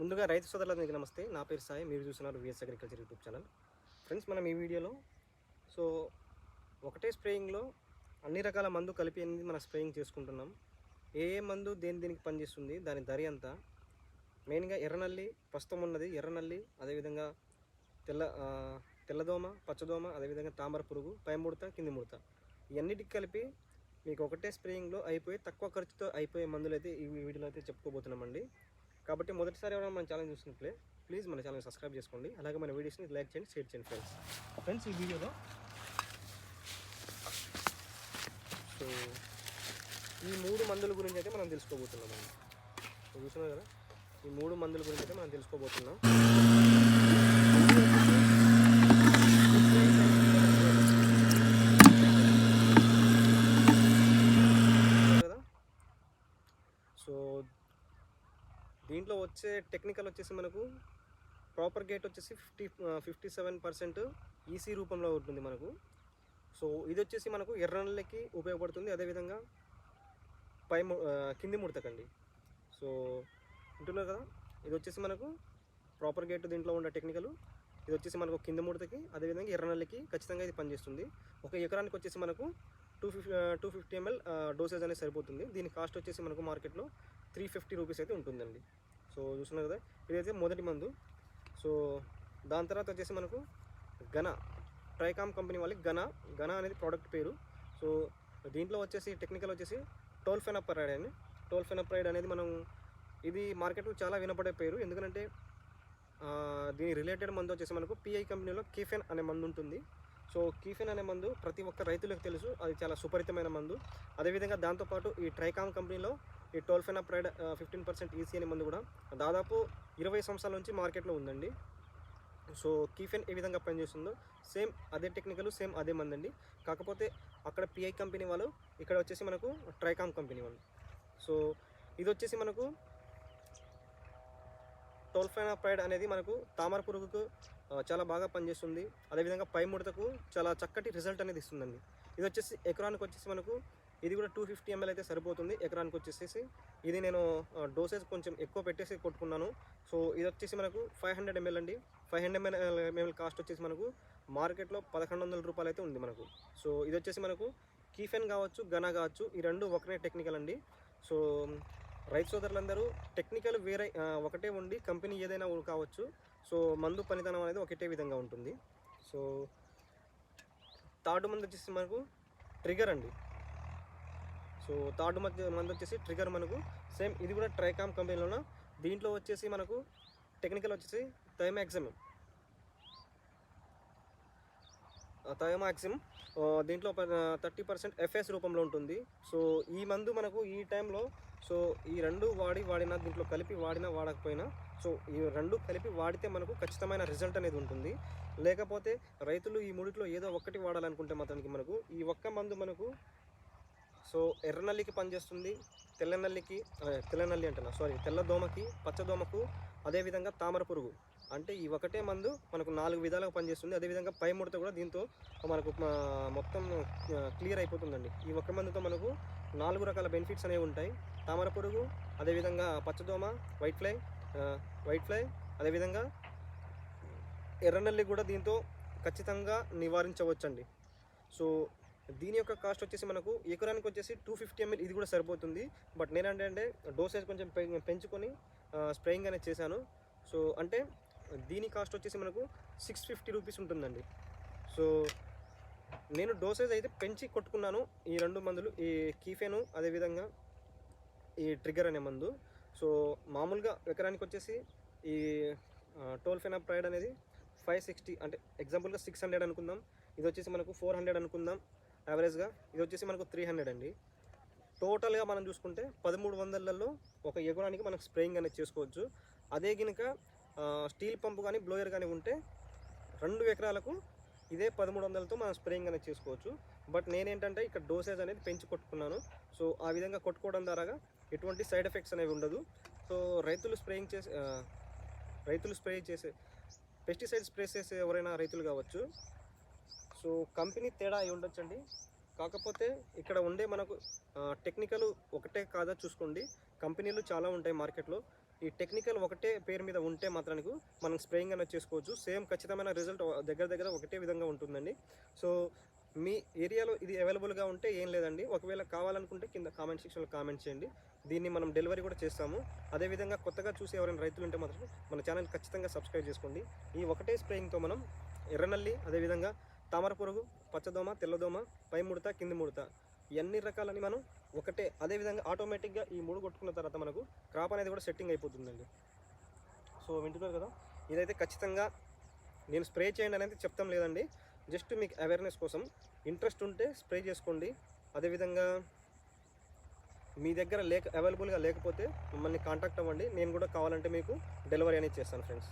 ముందుగా రైతు సోదరులందరికీ నమస్తే. నా పేరు సాయి. మీరు చూస్తున్నారు VS agriculture YouTube channel friends మనం ఈ వీడియోలో సో ఒకటే స్ప్రేయింగ్లో అన్ని రకాల మందు కలిపి అనేది మనం స్ప్రేయింగ్ చేసుకుంటున్నాం. ఏ ఏ మందు దేని దేనికి పనిచేస్తుంది దాని ధర ఎంత? మెయిన్గా ఎర్రనల్లి ప్రస్తుతం ఉన్నది ఎర్రనల్లి అదేవిధంగా తెల్ల తెల్లదోమ పచ్చదోమ అదేవిధంగా తామర పురుగు పై ముడత కింది ముడత. ఇవన్నిటికి కలిపి మీకు ఒకటే స్ప్రేయింగ్లో అయిపోయి తక్కువ ఖర్చుతో అయిపోయే మందులు అయితే ఈ వీడియోలో అయితే చెప్పుకోబోతున్నామండి. కాబట్టి మొదటిసారి ఎవరైనా మన ఛానల్ చూసినట్లే ప్లీజ్ మన ఛానల్ సబ్స్క్రైబ్ చేసుకోండి. అలాగే మన వీడియోస్ని లైక్ చేయండి షేర్ చేయండి ఫ్రెండ్స్ ఫ్రెండ్స్ ఈ వీడియోలో సో ఈ మూడు మందుల గురించి అయితే మనం తెలుసుకోబోతున్నామండి సో చూస్తున్నారు? కదా ఈ మూడు మందుల గురించి అయితే మనం తెలుసుకోబోతున్నాం కదా సో దీంట్లో వచ్చే టెక్నికల్ వచ్చేసి మనకు ప్రాపర్ గేట్ వచ్చేసి fifty fifty seven percent EC రూపంలో ఉంటుంది మనకు. సో ఇది వచ్చేసి మనకు ఎర్రనల్లకి ఉపయోగపడుతుంది. అదేవిధంగా పై కింది ముడతకండి సో ఉంటున్నారు కదా? ఇది వచ్చేసి మనకు ప్రాపర్ గేట్ దీంట్లో ఉన్న టెక్నికల్ ఇది వచ్చేసి మనకు కింద ముడతకి అదేవిధంగా ఎర్రనల్లకి ఖచ్చితంగా ఇది పనిచేస్తుంది. ఒక ఎకరానికి వచ్చేసి మనకు two fifty two fifty ml dosage అనేది సరిపోతుంది. దీని కాస్ట్ వచ్చేసి మనకు మార్కెట్లో త్రీ ఫిఫ్టీ రూపీస్ అయితే ఉంటుందండి. సో చూస్తున్నారు కదా ఇదైతే మొదటి మందు. సో దాని తర్వాత వచ్చేసి మనకు ఘన ట్రైకామ్ కంపెనీ వాళ్ళకి ఘన ఘన అనేది ప్రోడక్ట్ పేరు. సో దీంట్లో వచ్చేసి టెక్నికల్ వచ్చేసి టోల్ ఫెనప్రైడ్ అని. టోల్ ఫెనప్రైడ్ అనేది మనం ఇది మార్కెట్లో చాలా వినపడే పేరు. ఎందుకంటే దీని రిలేటెడ్ మందు వచ్చేసి మనకు పిఐ కంపెనీలో కీఫెన్ అనే మందు ఉంటుంది. సో కీఫెన్ అనే మందు ప్రతి ఒక్క రైతులకు తెలుసు. అది చాలా సుపరితమైన మందు. అదేవిధంగా దాంతోపాటు ఈ ట్రైకామ్ కంపెనీలో ఈ టోల్ఫెనప్రైడ్ ఫిఫ్టీన్ పర్సెంట్ ఈసీ అనే మందు కూడా దాదాపు ఇరవై సంవత్సరాల నుంచి మార్కెట్లో ఉందండి. సో కీఫెన్ ఏ విధంగా పనిచేస్తుందో సేమ్ అదే టెక్నికల్ సేమ్ అదే మంది అండి కాకపోతే అక్కడ పిఐ కంపెనీ వాళ్ళు ఇక్కడ వచ్చేసి మనకు ట్రైకామ్ కంపెనీ వాళ్ళు. సో ఇది వచ్చేసి మనకు టోల్ఫెనాప్రైడ్ అనేది మనకు తామర పురుగుకు చాలా బాగా పనిచేస్తుంది. అదేవిధంగా పై ముడతకు చాలా చక్కటి రిజల్ట్ అనేది ఇస్తుందండి. ఇది వచ్చేసి ఎకరానికి వచ్చేసి మనకు ఇది కూడా టూ ఫిఫ్టీ ఎంఎల్ అయితే సరిపోతుంది. ఎకరానికి వచ్చేసేసి ఇది నేను డోసేజ్ కొంచెం ఎక్కువ పెట్టేసి కొట్టుకున్నాను. సో ఇది వచ్చేసి మనకు ఫైవ్ హండ్రెడ్ ఎంఎల్ అండి. Five hundred ml ml cost వచ్చేసి మనకు మార్కెట్లో పదకొండు వందల రూపాయలు అయితే ఉంది మనకు. సో ఇది వచ్చేసి మనకు కీఫెన్ కావచ్చు గనా కావచ్చు ఈ రెండు ఒకటే టెక్నికల్ అండి. సో రైతు సోదరులందరూ టెక్నికల్ వేరే ఒకటే ఉండి కంపెనీ ఏదైనా కావచ్చు. సో మందు పనితనం అనేది ఒకటే విధంగా ఉంటుంది. సో థర్డ్ మందు వచ్చేసి మనకు ట్రిగర్ అండి. సో థర్డ్ మధ్య మందు వచ్చేసి ట్రిగర్ మనకు. సేమ్ ఇది కూడా ట్రైకామ్ కంపెనీలోన? దీంట్లో వచ్చేసి మనకు టెక్నికల్ వచ్చేసి థైమాక్సిమ్ థైమాక్సిమ్ దీంట్లో థర్టీ పర్సెంట్ ఎఫ్ఎస్ రూపంలో ఉంటుంది. సో ఈ మందు మనకు ఈ టైంలో సో ఈ రెండు వాడి వాడినా దీంట్లో కలిపి వాడినా వాడకపోయినా సో ఈ రెండు కలిపి వాడితే మనకు ఖచ్చితమైన రిజల్ట్ అనేది ఉంటుంది. లేకపోతే రైతులు ఈ మూడిట్లో ఏదో ఒక్కటి వాడాలనుకుంటే మాత్రానికి మనకు ఈ ఒక్క మందు మనకు సో ఎర్రనల్లికి పనిచేస్తుంది తెల్లనల్లికి తెల్లనల్లి అంటున్నా సారీ తెల్లదోమకి పచ్చదోమకు అదేవిధంగా తామర పురుగు. అంటే ఈ ఒకటే మందు మనకు నాలుగు విధాలుగా పనిచేస్తుంది. అదేవిధంగా పై ముడత కూడా దీంతో మనకు మొత్తం క్లియర్ అయిపోతుందండి. ఈ ఒక్క మందుతో మనకు నాలుగు రకాల బెనిఫిట్స్ అనేవి ఉంటాయి. తామర పురుగు అదేవిధంగా పచ్చదోమ వైట్ ఫ్లై వైట్ ఫ్లై అదేవిధంగా ఎర్రనల్లి కూడా దీంతో ఖచ్చితంగా నివారించవచ్చండి. సో దీని యొక్క కాస్ట్ వచ్చేసి మనకు ఎకరానికి వచ్చేసి టూ ఫిఫ్టీ ఎంఎల్ ఇది కూడా సరిపోతుంది. బట్ నేనంటే అంటే డోసేజ్ కొంచెం పె- పెంచుకొని స్ప్రేయింగ్ అనేది చేశాను. సో అంటే దీని కాస్ట్ వచ్చేసి మనకు సిక్స్ ఫిఫ్టీ రూపీస్ ఉంటుందండి. సో నేను డోసేజ్ అయితే పెంచి కొట్టుకున్నాను ఈ రెండు మందులు ఈ కీఫెను అదేవిధంగా ఈ ట్రిగర్ అనే మందు. సో మామూలుగా ఎకరానికి వచ్చేసి ఈ టోల్ఫెనాప్రైడ్ అనేది ఫైవ్ సిక్స్టీ అంటే ఎగ్జాంపుల్గా సిక్స్ హండ్రెడ్ అనుకుందాం. ఇది వచ్చేసి మనకు ఫోర్ హండ్రెడ్ అనుకుందాం. యావరేజ్గా ఇది వచ్చేసి మనకు త్రీ హండ్రెడ్ అండి. టోటల్గా మనం చూసుకుంటే పదమూడు వందలలో ఒక ఎగురానికి మనకు స్ప్రేయింగ్ అనేది చేసుకోవచ్చు. అదే కనుక స్టీల్ పంపు కానీ బ్లోయర్ కానీ ఉంటే రెండు ఎకరాలకు ఇదే పదమూడు వందలతో మనం స్ప్రేయింగ్ అనేది చేసుకోవచ్చు. బట్ నేనేంటంటే ఇక్కడ డోసేజ్ అనేది పెంచి కొట్టుకున్నాను. సో ఆ విధంగా కొట్టుకోవడం ద్వారా ఎటువంటి సైడ్ ఎఫెక్ట్స్ అనేవి ఉండదు. సో రైతులు స్ప్రేయింగ్ చేసే రైతులు స్ప్రే చేసే పెస్టిసైడ్ స్ప్రే చేసే ఎవరైనా రైతులు కావచ్చు సో కంపెనీ తేడా అయి ఉండొచ్చండి. కాకపోతే ఇక్కడ ఉండే మనకు టెక్నికల్ ఒకటే కాదా చూసుకోండి. కంపెనీలు చాలా ఉంటాయి మార్కెట్లో. ఈ టెక్నికల్ ఒకటే పేరు మీద ఉంటే మాత్రానికి మనం స్ప్రేయింగ్ అనేది చేసుకోవచ్చు. సేమ్ ఖచ్చితమైన రిజల్ట్ దగ్గర దగ్గర ఒకటే విధంగా ఉంటుందండి. సో మీ ఏరియాలో ఇది అవైలబుల్గా ఉంటే ఏం లేదండి. ఒకవేళ కావాలనుకుంటే కింద కామెంట్ సెక్షన్లో కామెంట్ చేయండి. దీన్ని మనం డెలివరీ కూడా చేస్తాము. అదేవిధంగా కొత్తగా చూసి ఎవరైనా రైతులు ఉంటే మాత్రం మన ఛానల్ ఖచ్చితంగా సబ్స్క్రైబ్ చేసుకోండి. ఈ ఒకటే స్ప్రేయింగ్తో మనం ఎర్రనల్లి అదేవిధంగా తామర పురుగు పచ్చదోమ తెల్లదోమ పై ముడత కింది ముడత. ఎన్ని రకాలని మనం ఒకటే అదేవిధంగా ఆటోమేటిక్గా ఈ మూడు కొట్టుకున్న తర్వాత మనకు క్రాప్ అనేది కూడా సెట్టింగ్ అయిపోతుందండి. సో వింటున్నారు కదా? ఇదైతే ఖచ్చితంగా నేను స్ప్రే చేయండి అనేది చెప్తాం లేదండి. జస్ట్ మీకు అవేర్నెస్ కోసం ఇంట్రెస్ట్ ఉంటే స్ప్రే చేసుకోండి. అదేవిధంగా మీ దగ్గర లేక అవైలబుల్గా లేకపోతే మమ్మల్ని కాంటాక్ట్ అవ్వండి. నేను కూడా కావాలంటే మీకు డెలివరీ అనేది చేస్తాను ఫ్రెండ్స్